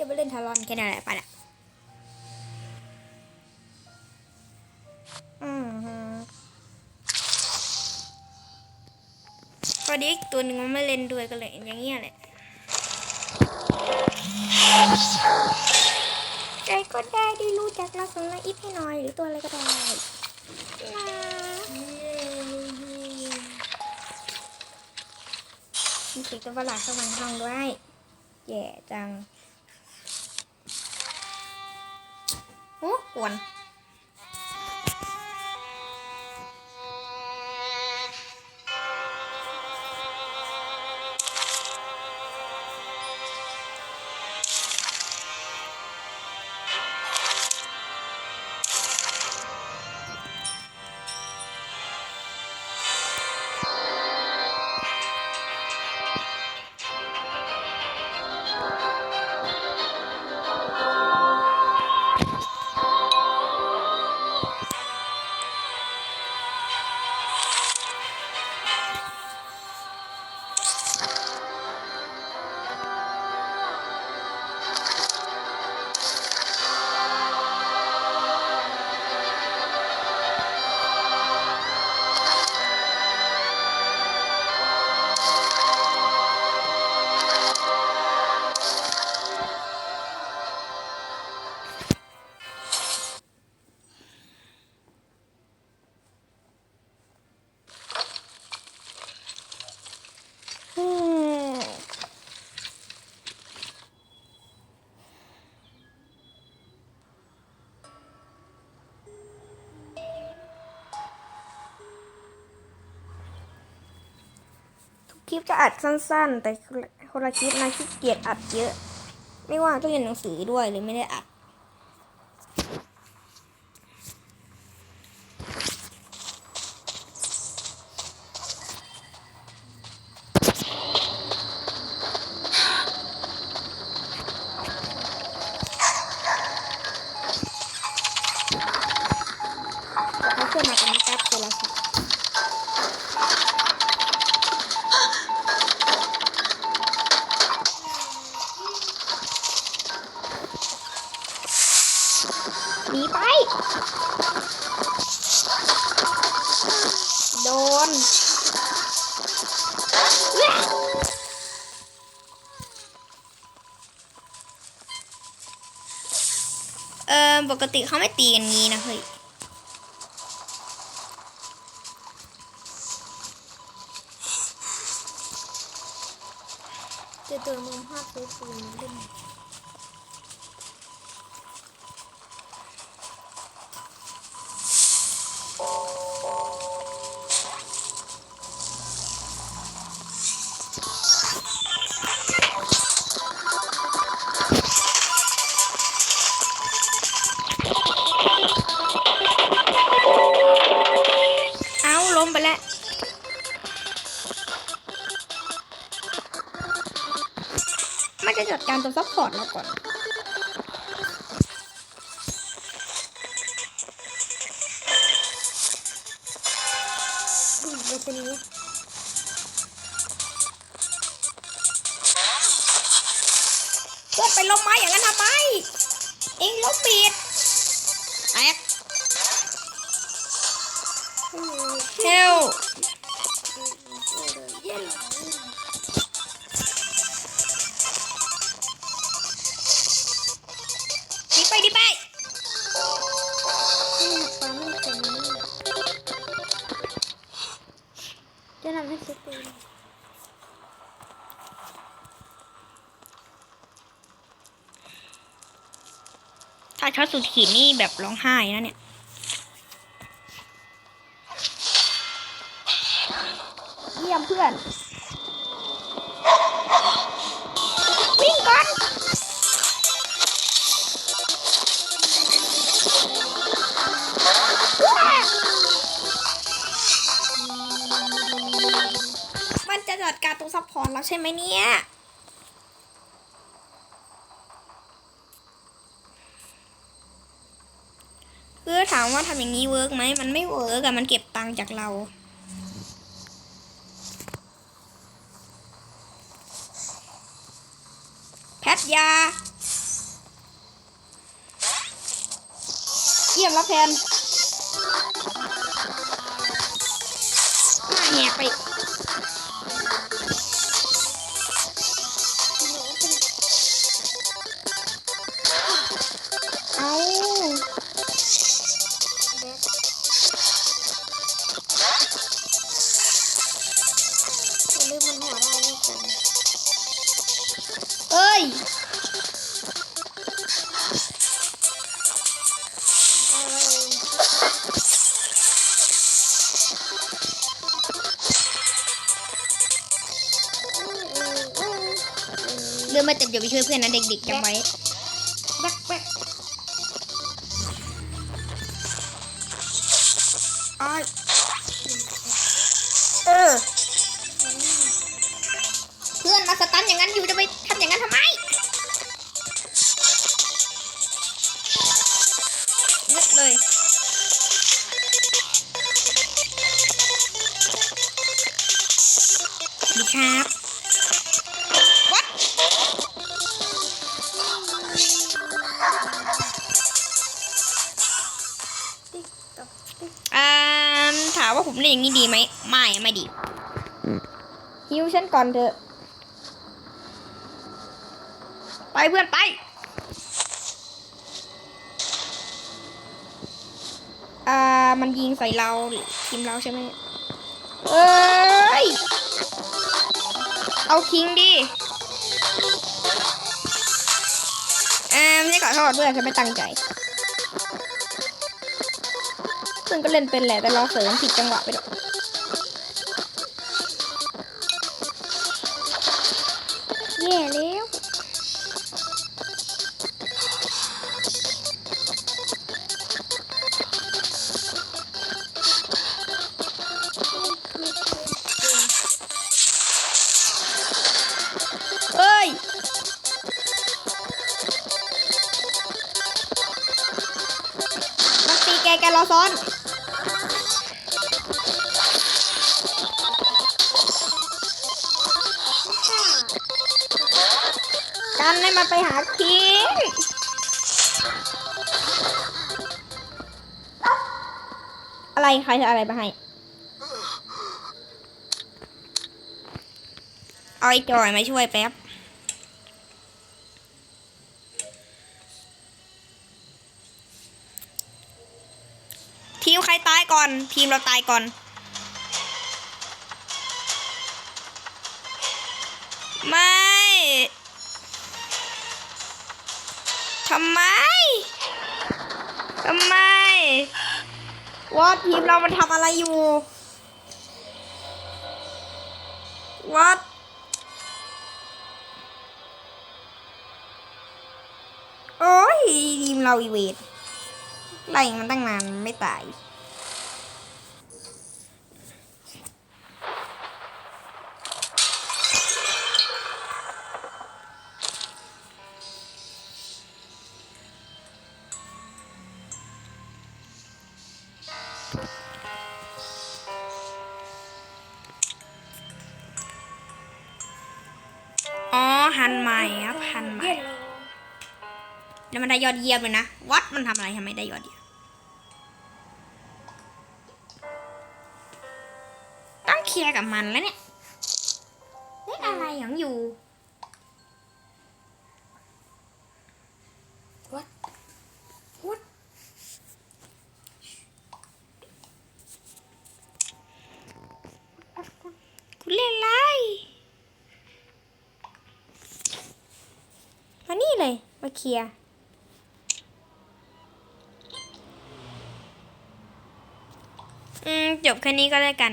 จะไปเล่นทารอนแค่นั้นแหละไปละอืมฮึพอดีอีกตัวหนึ่งมันไม่เล่นด้วยก็เลยอย่างเงี้ยแหละใครก็ได้ที่รู้จักเราส่งมาอีฟให้หน่อยหรือตัวอะไรก็ได้นะมีเสียงตัวประหลาดเข้ามาในห้องด้วยแย่จัง โอ้กวน คลิปจะอัดสั้น ๆ แต่คนละคลิปนะขี้เกียจอัดเยอะ ไม่ว่าต้องเรียนหนังสือด้วยหรือไม่ได้อัดเขาเชื่อมาตรงนี้แป๊บเดียวแล้วค่ะ ปกติเขาไม่ตีกันงี้นะเฮ้ยเจอตัวมุมภาพตัวปืนเล่น จะจัดการตัวซัพพอร์ตเราก่อนอืมไปชนี้เพื่อนไปล้มไม้อย่างนั้นทำไม เองลบปิด จะทำให้สตูนถ้าช็อตสุดขีดนี่แบบร้องไห้นะเนี่ย เยี่ยมเพื่อน จัดการตัวซัพพอร์ตเราใช่ไหมเนี่ยเพื่อถามว่าทำอย่างนี้เวิร์กไหมมันไม่เวิร์กอะมันเก็บตังค์จากเราแพทยาเยี่ยมละแพนหน้าแหกไป เรือมาเต็มเดี๋ยวไปช่วยเพื่อนนะเด็กๆจำไว้แบกแบกอ้ายเออ เพื่อนมาสตันอย่างนั้นอยู่จะไปทำอย่างนั้นทำไมนึกเลยดีครับาถามว่าผมเล่นอย่างนี้ดีไหมไม่ไม่ดีฮิวฉันก่อนเถอะ ไปเพื่อนไปอ่ามันยิงใส่เราทีมเราใช่ไหมเอ้ย เอาคิงดิอ่าไม่ได้ขอโทษเพื่อนฉันไม่ตั้งใจ ซึ่งก็เล่นเป็นแหละแต่เราเสริมผิดจังหวะไปหรอก กันให้มันไปหาคิงอะไรใครจะอะไรมาให้เอาไอ้จอยมาช่วยแป๊บทีมใครตายก่อน ทีมเราตายก่อนม่ ทำไม ทำไมว่าทีมเรามันทำอะไรอยู่ What โอ้ยทีมเราอีเวทไล่มันตั้งนานไม่ตาย แล้วมันได้ยอดเยี่ยมเลยนะ วัดมันทำอะไรทำไมได้ยอดเยี่ยม ต้องเคลียร์กับมันแล้วเนี่ยเล่นอะไรอย่างอยู่ What? What? คุณเล่นอะไรมานี่เลย มาเคลียร์ อืม จบแค่นี้ก็แล้วกัน